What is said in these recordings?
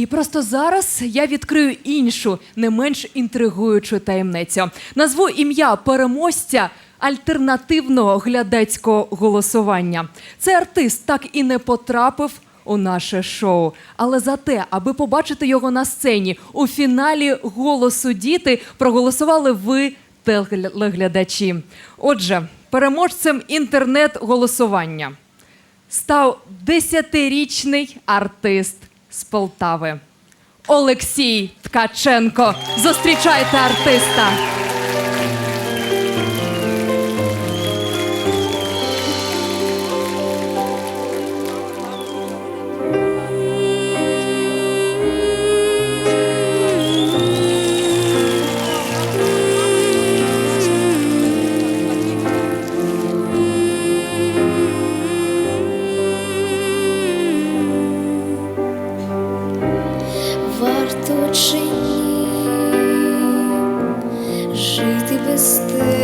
І просто зараз я відкрию іншу, не менш інтригуючу таємницю. Назву ім'я переможця альтернативного глядацького голосування. Цей артист так і не потрапив у наше шоу. Але зате, аби побачити його на сцені у фіналі голосу діти, проголосували ви, телеглядачі. Отже, переможцем інтернет-голосування став десятирічний артист з Полтави. Олексій Ткаченко. Зустрічайте артиста. Без тебе,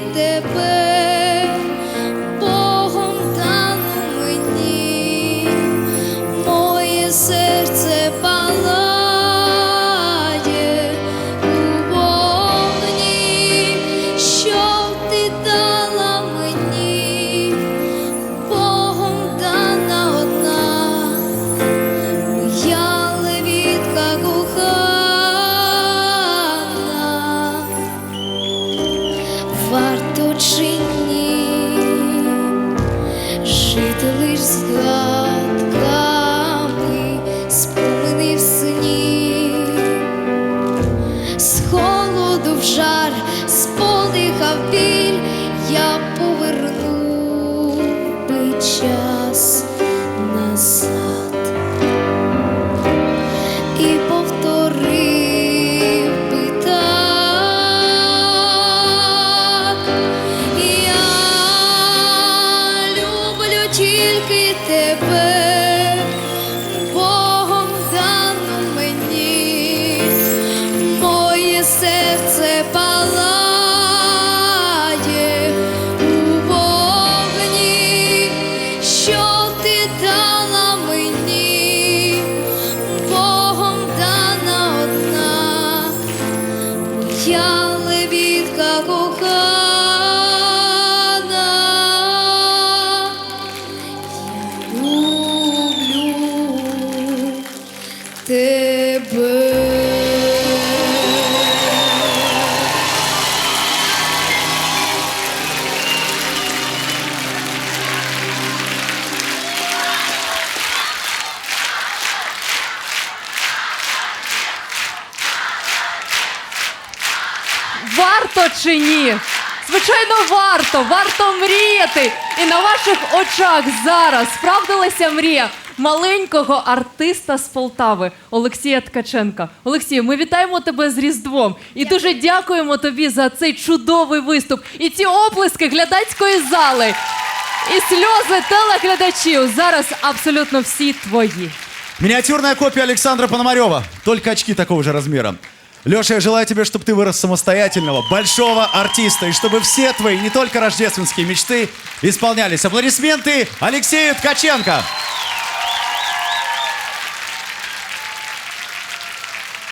тебе, час назад. І повторив би. Я люблю тільки тебе, Богом дану мені, моє серце палає левітка кохана, Варто чи ні? Звичайно, варто, варто мріяти. І на ваших очах зараз справдилася мрія маленького артиста з Полтави Олексія Ткаченка. Олексію, ми вітаємо тебе з Різдвом і дуже дякуємо тобі за цей чудовий виступ. І ці оплески глядацької зали, і сльози телеглядачів зараз абсолютно всі твої. Миниатюрная копия Александра Пономарева, только очки такого же размера. Леша, я желаю тебе, чтобы ты вырос самостоятельного, большого артиста, и чтобы все твои, не только рождественские мечты, исполнялись. Аплодисменты Алексею Ткаченко.